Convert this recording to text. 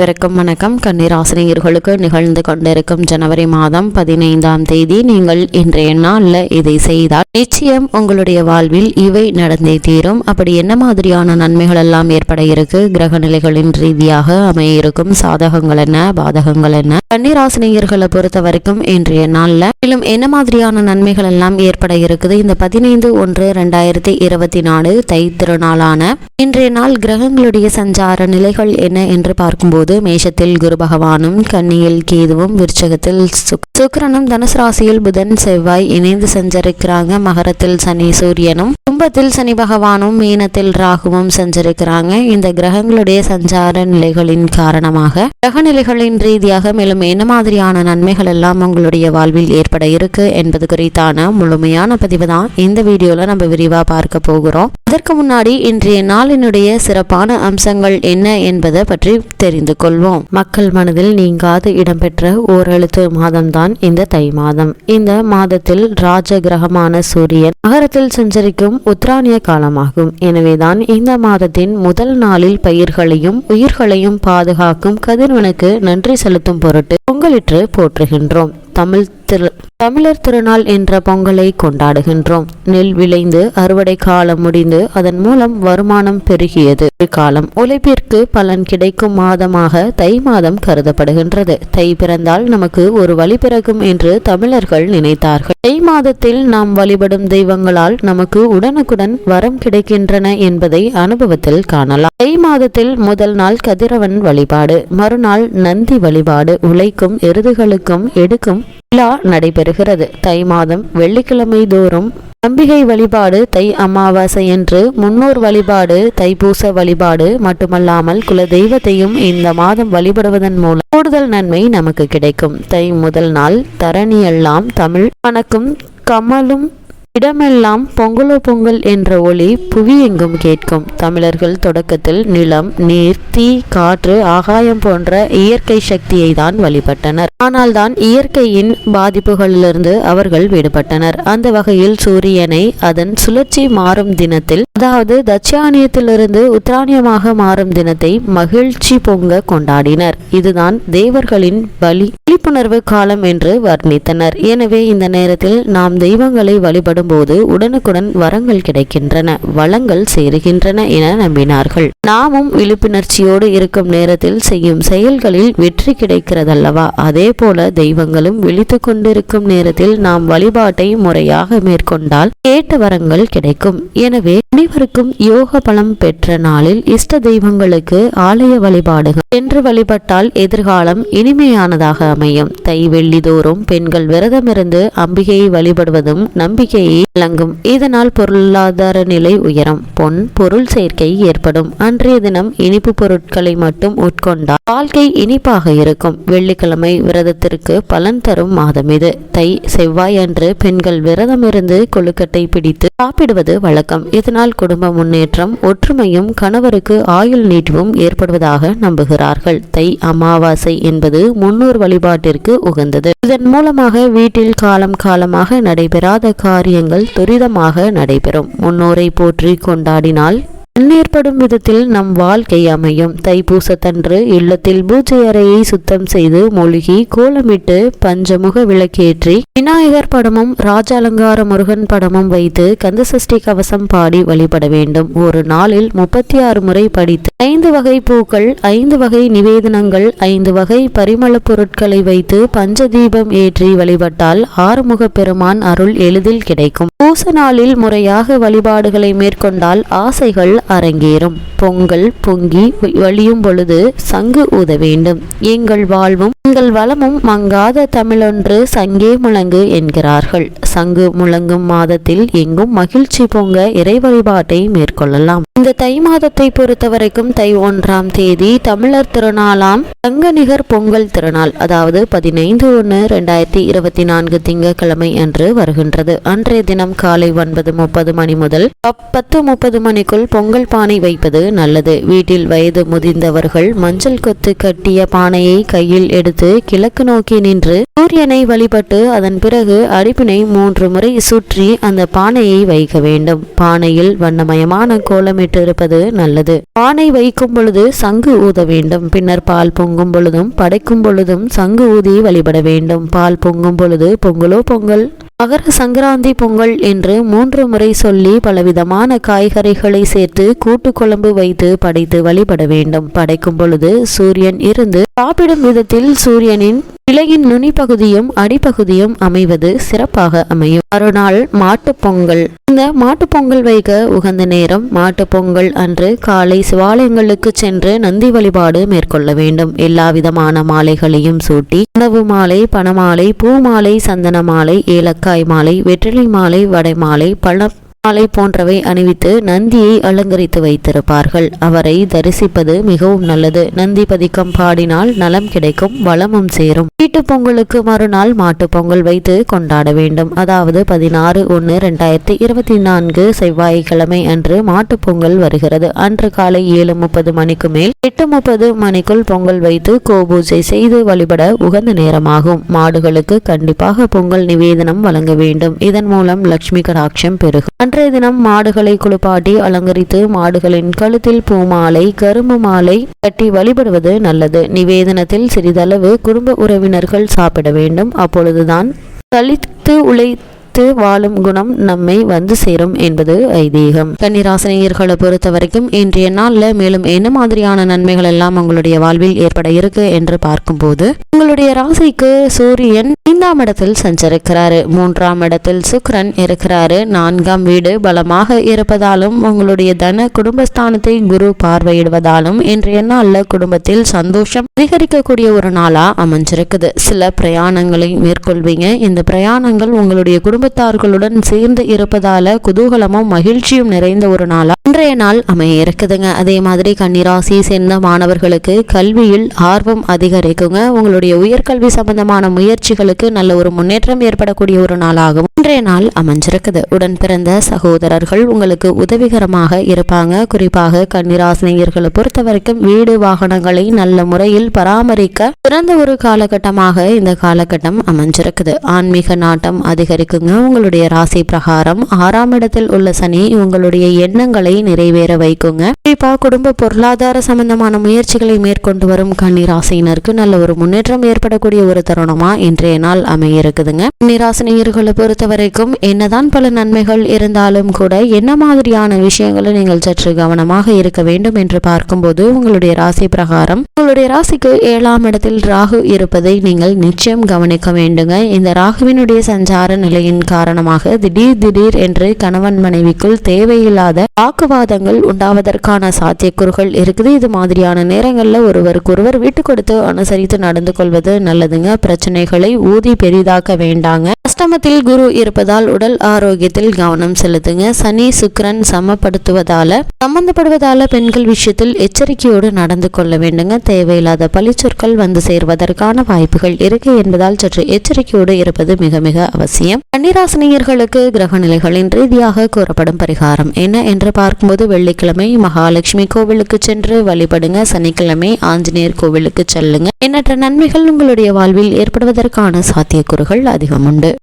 வணக்கம் வணக்கம். கன்னிராசினியர்களுக்கு நிகழ்ந்து கொண்டிருக்கும் ஜனவரி மாதம் பதினைந்தாம் தேதி நீங்கள் இன்றைய நாளில் இதை செய்தால் நிச்சயம் உங்களுடைய வாழ்வில் இவை நடந்தே தீரும். அப்படி என்ன மாதிரியான நன்மைகள் எல்லாம் ஏற்பட இருக்கு? கிரக நிலைகளின் ரீதியாக அமைய இருக்கும் சாதகங்கள் என்ன? பாதகங்கள் என்ன? கன்னிராசினியர்களை பொறுத்த வரைக்கும் இன்றைய நாளில் மேலும் என்ன மாதிரியான நன்மைகள் எல்லாம் ஏற்பட இருக்குது? இந்த பதினைந்து ஒன்று ரெண்டாயிரத்தி இருபத்தி நாலு தை திருநாளான இன்றைய நாள் கிரகங்களுடைய சஞ்சார நிலைகள் என்ன என்று பார்க்கும்போது மேஷத்தில் குரு பகவானும் கன்னியில் கேதுவும் விருச்சகத்தில் சுக்- தனுசு ராசியில் புதன் செவ்வாய் இணைந்து சஞ்சரிக்கிறாங்க. மகரத்தில் சனி சூரியனும் கும்பத்தில் சனி பகவானும் மீனத்தில் ராகுவும் சஞ்சரிக்கிறாங்க. இந்த கிரகங்களுடைய சஞ்சார நிலைகளின் காரணமாக கிரக நிலைகளின் ரீதியாக மேலும் என்ன மாதிரியான நன்மைகள் எல்லாம் உங்களுடைய வாழ்வில் ஏற்பட இருக்கு என்பது குறித்தான முழுமையான பதிவு தான் இந்த வீடியோல நம்ம விரிவா பார்க்க போகிறோம். அதற்கு முன்னாடி இன்றைய நாளினுடைய சிறப்பான அம்சங்கள் என்ன என்பதை பற்றி தெரிந்து கொள்வோம் மக்கள் மனதில் நீங்காது இடம்பெற்ற ஓரெழுத்து மாதம்தான் இந்த தை மாதம். இந்த மாதத்தில் ராஜ கிரகமான சூரியன் நகரத்தில் சஞ்சரிக்கும் உத்ராணிய காலமாகும். எனவேதான் இந்த மாதத்தின் முதல் நாளில் பயிர்களையும் உயிர்களையும் பாதுகாக்கும் கதிர்வனுக்கு நன்றி செலுத்தும் பொருட்டு பொங்கலிற்று போற்றுகின்றோம். தமிழ் திரு தமிழர் திருநாள் என்ற பொங்கலை கொண்டாடுகின்றோம். நெல் விளைந்து அறுவடை காலம் முடிந்து அதன் மூலம் வருமானம் பெருகியது. காலம் உழைப்பிற்கு பலன் கிடைக்கும் மாதமாக தை மாதம் கருதப்படுகின்றது. தை பிறந்தால் நமக்கு ஒரு வழி பிறக்கும் என்று தமிழர்கள் நினைத்தார்கள். தை மாதத்தில் நாம் வழிபடும் தெய்வங்களால் நமக்கு உடனுக்குடன் வரம் கிடைக்கின்றன என்பதை அனுபவத்தில் காணலாம். தை மாதத்தில் முதல் நாள் கதிரவன் வழிபாடு மறுநாள் நந்தி வழிபாடு உழைக்கும் எருதுகளுக்கும் எடுக்கும் விழா நடைபெறுகிறது. தை மாதம் வெள்ளிக்கிழமை தோறும் அம்பிகை வழிபாடு தை அமாவாசை என்று முன்னோர் வழிபாடு தைப்பூச வழிபாடு மட்டுமல்லாமல் குல தெய்வத்தையும் இந்த மாதம் வழிபடுவதன் மூலம் கூடுதல் நன்மை நமக்கு கிடைக்கும். தை முதல் நாள் தரணியெல்லாம் தமிழ் வணக்கம். கமலும் இடமெல்லாம் பொங்கலோ பொங்கல் என்ற ஒளி புவி எங்கும் கேட்கும். தமிழர்கள் தொடக்கத்தில் நிலம் நீர் தீ காற்று ஆகாயம் போன்ற இயற்கை சக்தியை தான் வழிபட்டனர். ஆனால் தான் இயற்கையின் பாதிப்புகளிலிருந்து அவர்கள் விடுபட்டனர். அந்த வகையில் சூரியனை அதன் சுழற்சி மாறும் தினத்தில் அதாவது தட்சியானியத்திலிருந்து உத்ராணியமாக மாறும் தினத்தை மகிழ்ச்சி பொங்க கொண்டாடினர். இதுதான் தேவர்களின் வழி விழிப்புணர்வு காலம் என்று வர்ணித்தனர். எனவே இந்த நேரத்தில் நாம் தெய்வங்களை வழிபடும் போது உடனுக்குடன் வரங்கள் கிடைக்கின்றன வளங்கள் சேருகின்றன என நம்பினார்கள். நாமும் விழிப்புணர்ச்சியோடு இருக்கும் நேரத்தில் செய்யும் செயல்களில் வெற்றி கிடைக்கிறதல்லவா? அதே போல தெய்வங்களும் விழித்து கொண்டிருக்கும் நேரத்தில் நாம் வழிபாட்டை முறையாக மேற்கொண்டால் கேட்ட வரங்கள் கிடைக்கும். எனவே அனைவருக்கும் யோக பலம் பெற்ற நாளில் இஷ்ட தெய்வங்களுக்கு ஆலய வழிபாடுகள். சென்று வழிபட்டால் எதிர்காலம் இனிமையானதாக அமையும். தை வெள்ளிதோறும் பெண்கள் விரதமிருந்து அம்பிகையை வழிபடுவதும் நம்பிக்கையை விளங்கும். இதனால் பொருளாதார நிலை உயரும். பொன் பொருள் சேர்க்கை ஏற்படும். அன்றைய தினம் இனிப்பு பொருட்களை மட்டும் உட்கொண்டால் வாழ்க்கை இனிப்பாக இருக்கும். வெள்ளிக்கிழமை விரதத்திற்கு பலன் தரும் மாதம் இது. தை செவ்வாய் அன்று பெண்கள் விரதமிருந்து கொழுக்கட்டை பிடித்து சாப்பிடுவது வழக்கம். இதனால் குடும்ப முன்னேற்றம் ஒற்றுமையும் கணவருக்கு ஆயுள் நீட்டிவும் ஏற்படுவதாக நம்புகிறார்கள். தை அமாவாசை என்பது முன்னோர் வழிபாட்டிற்கு உகந்தது. இதன் மூலமாக வீட்டில் காலம் காலமாக நடைபெறாத காரியங்கள் துரிதமாக நடைபெறும். முன்னோரை போற்றி கொண்டாடினால் முன்னேற்படும் விதத்தில் நம் வாழ்க்கை அமையும். தைப்பூசத்தன்று இல்லத்தில் பூஜை அறையை சுத்தம் செய்து மூழ்கி கோலமிட்டு பஞ்சமுக விளக்கேற்றி விநாயகர் படமும் ராஜாலங்கார முருகன் படமும் வைத்து கந்தசஷ்டி கவசம் பாடி வழிபட வேண்டும். ஒரு நாளில் முப்பத்தி ஆறு முறை படித்து ஐந்து வகை பூக்கள் ஐந்து வகை நிவேதனங்கள் ஐந்து வகை பரிமள பொருட்களை வைத்து பஞ்சதீபம் ஏற்றி வழிபட்டால் ஆறுமுக பெருமான் அருள் எளிதில் கிடைக்கும். பூச நாளில் முறையாக வழிபாடுகளை மேற்கொண்டால் ஆசைகள் அரங்கேறும். பொங்கல் பொங்கி வழியும் பொழுது சங்கு ஊத வேண்டும். எங்கள் வாழ்வும் எங்கள் வளமும் மங்காத தமிழொன்று சங்கே முழங்கு என்கிறார்கள். சங்கு முழங்கும் மாதத்தில் எங்கும் மகிழ்ச்சி பொங்க இறை வழிபாட்டை மேற்கொள்ளலாம். இந்த தை மாதத்தை பொறுத்தவரைக்கும் தை ஒன்றாம் தேதி தமிழர் திருநாளாம் தங்கநிகர் பொங்கல் திருநாள் அதாவது பதினைந்து ஒன்று ரெண்டாயிரத்தி இருபத்தி நான்கு திங்கட்கிழமை அன்று வருகின்றது. அன்றைய தினம் காலை ஒன்பது முப்பது மணி முதல் பத்து முப்பது மணிக்குள் பொங்கல் பானை வைப்பது நல்லது. வீட்டில் வயது முதிர்ந்தவர்கள் மஞ்சள் கொத்து கட்டிய பானையை கையில் எடுத்து கொடுத்து கிழக்கு நோக்கி நின்று சூரியனை வழிபட்டு அதன் பிறகு அடுப்பினை மூன்று முறை சுற்றி அந்த பானையை வைக்க வேண்டும். பானையில் வண்ணமயமான கோலமிட்டு இருப்பது நல்லது. பானை வைக்கும் பொழுது சங்கு ஊத வேண்டும். பின்னர் பால் பொங்கும் பொழுதும் படைக்கும் பொழுதும் சங்கு ஊதி வழிபட வேண்டும். பால் பொங்கும் பொழுது பொங்கலோ பொங்கல் மகர சங்கராந்தி பொங்கல் என்று மூன்று முறை சொல்லி பலவிதமான காய்கறிகளை சேர்த்து கூட்டு குழம்பு வைத்து படைத்து வழிபட வேண்டும். படைக்கும் பொழுது சூரியன் இருந்து சாப்பிடும் விதத்தில் சூரியனின் இலையின் நுனிப்பகுதியும் அடிப்பகுதியும் அமைவது சிறப்பாக அமையும். மறுநாள் மாட்டுப்பொங்கல் இந்த மாட்டுப் பொங்கல் வைக்க உகந்த நேரம் மாட்டுப்பொங்கல் அன்று காலை சிவாலயங்களுக்கு சென்று நந்தி வழிபாடு மேற்கொள்ள வேண்டும். எல்லா விதமான மாலைகளையும் சூட்டி உணவு மாலை பணமாலை பூ மாலை சந்தன மாலை ஏலக்காய் மாலை வெற்றிலை மாலை வடை மாலை பழ மாலை போன்றவை அணிவித்து நந்தியை அலங்கரித்து வைத்திருப்பார்கள். அவரை தரிசிப்பது மிகவும் நல்லது. நந்தி பதிக்கம் பாடினால் நலம் கிடைக்கும் வளமும் சேரும். வீட்டு பொங்கலுக்கு மறுநாள் மாட்டு பொங்கல் வைத்து கொண்டாட வேண்டும். அதாவது பதினாறு ஒன்று ரெண்டாயிரத்தி இருபத்தி நான்கு செவ்வாய்க்கிழமை அன்று மாட்டு பொங்கல் வருகிறது. அன்று காலை ஏழு முப்பது மணிக்கு மேல் எட்டு முப்பது மணிக்குள் பொங்கல் வைத்து கோபூஜை செய்து வழிபட உகந்த நேரமாகும். மாடுகளுக்கு கண்டிப்பாக பொங்கல் நிவேதனம் வழங்க வேண்டும். இதன் மூலம் லட்சுமி கடாட்சம் பெருகும். அன்றைய தினம் மாடுகளை குளிப்பாட்டி அலங்கரித்து மாடுகளின் கழுத்தில் பூமாலை கரும்பு மாலை கட்டி வழிபடுவது நல்லது. நிவேதனத்தில் சிறிதளவு குடும்ப உறவினர்கள் சாப்பிட வேண்டும். அப்பொழுதுதான் கழித்து உழை நிலைத்து வாழும் குணம் நம்மை வந்து சேரும் என்பது ஐதீகம். கன்னிராசினியர்களை பொறுத்த வரைக்கும் இன்றைய நாளில் மேலும் என்ன மாதிரியான நன்மைகள் எல்லாம் உங்களுடைய வாழ்வில் ஏற்பட இருக்கு என்று பார்க்கும்போது உங்களுடைய ராசிக்கு சூரியன் ஐந்தாம் இடத்தில் சஞ்சரிக்கிறாரு. மூன்றாம் இடத்தில் சுக்ரன் இருக்கிறாரு. நான்காம் வீடு பலமாக இருப்பதாலும் உங்களுடைய தன குடும்பஸ்தானத்தை குரு பார்வையிடுவதாலும் இன்றைய நாளில் குடும்பத்தில் சந்தோஷம் அதிகரிக்கக்கூடிய ஒரு நாளா அமைஞ்சிருக்குது. சில பிரயாணங்களை மேற்கொள்வீங்க. இந்த பிரயாணங்கள் உங்களுடைய குடும்ப குடும்பத்தார்களுடன் சேர்ந்து இருப்பதால குதூகலமும் மகிழ்ச்சியும் நிறைந்த ஒரு நாளா இன்றைய நாள் அமைய இருக்குதுங்க அதே மாதிரி கன்னிராசி சேர்ந்த மாணவர்களுக்கு கல்வியில் ஆர்வம் அதிகரிக்குங்க. உங்களுடைய உயர்கல்வி சம்பந்தமான முயற்சிகளுக்கு நல்ல ஒரு முன்னேற்றம் ஏற்படக்கூடிய ஒரு நாளாகவும் இன்றைய நாள் அமைஞ்சிருக்குது. உடன் பிறந்த சகோதரர்கள் உங்களுக்கு உதவிகரமாக இருப்பாங்க. குறிப்பாக கன்னிராசினியர்களை பொறுத்த வரைக்கும் வீடு வாகனங்களை நல்ல முறையில் பராமரிக்க சிறந்த ஒரு காலகட்டமாக இந்த காலகட்டம் அமைஞ்சிருக்குது. ஆன்மீக நாட்டம் அதிகரிக்குங்க. உங்களுடைய ராசி பிரகாரம் ஆறாம் இடத்தில் உள்ள சனி உங்களுடைய எண்ணங்களை நிறைவேற வைக்குங்க. குறிப்பாக குடும்ப பொருளாதார சம்பந்தமான முயற்சிகளை மேற்கொண்டு வரும் கன்னிராசினருக்கு நல்ல ஒரு முன்னேற்றம் ஏற்படக்கூடிய ஒரு தருணமா இன்றைய நாள் அமைய இருக்குதுங்க கன்னிராசினியர்களை பொறுத்த வரைக்கும் என்னதான் பல நன்மைகள் இருந்தாலும் கூட என்ன மாதிரியான விஷயங்களை நீங்கள் சற்று கவனமாக இருக்க வேண்டும் என்று பார்க்கும்போது உங்களுடைய ராசி பிரகாரம் உங்களுடைய ராசிக்கு ஏழாம் இடத்தில் ராகு இருப்பதை நீங்கள் நிச்சயம் கவனிக்க வேண்டுங்க. இந்த ராகுவினுடைய சஞ்சார நிலையின் காரணமாக திடீர் திடீர் என்று கணவன் மனைவிக்குள் தேவையில்லாத வாக்குவாதங்கள் உண்டாவதற்கான சாத்தியக்கூறுகள் இருக்குது. இது மாதிரியான நேரங்களில் ஒருவருக்கொருவர் விட்டு கொடுத்து அனுசரித்து நடந்து கொள்வது நல்லதுங்க. பிரச்சனைகளை ஊதி பெரிதாக்க வேண்டாங்க. அஷ்டமத்தில் குரு இருப்பதால் உடல் ஆரோக்கியத்தில் கவனம் செலுத்துங்க. சனி சுக்கரன் சமப்படுத்துவதால சம்பந்தப்படுவதால பெண்கள் விஷயத்தில் எச்சரிக்கையோடு நடந்து கொள்ள வேண்டுங்க. தேவையில்லாத பழிச்சொற்கள் வந்து சேர்வதற்கான வாய்ப்புகள் இருக்கு என்பதால் சற்று எச்சரிக்கையோடு இருப்பது மிக மிக அவசியம். கன்னிராசினியர்களுக்கு கிரகநிலைகளின் ரீதியாக கூறப்படும் பரிகாரம் என்ன என்று பார்க்கும்போது வெள்ளிக்கிழமை மகாலட்சுமி கோவிலுக்கு சென்று வழிபடுங்க. சனிக்கிழமை ஆஞ்சநேயர் கோவிலுக்கு செல்லுங்க. எண்ணற்ற நன்மைகள் உங்களுடைய வாழ்வில் ஏற்படுவதற்கான சாத்தியக்கூறுகள் அதிகம் உண்டு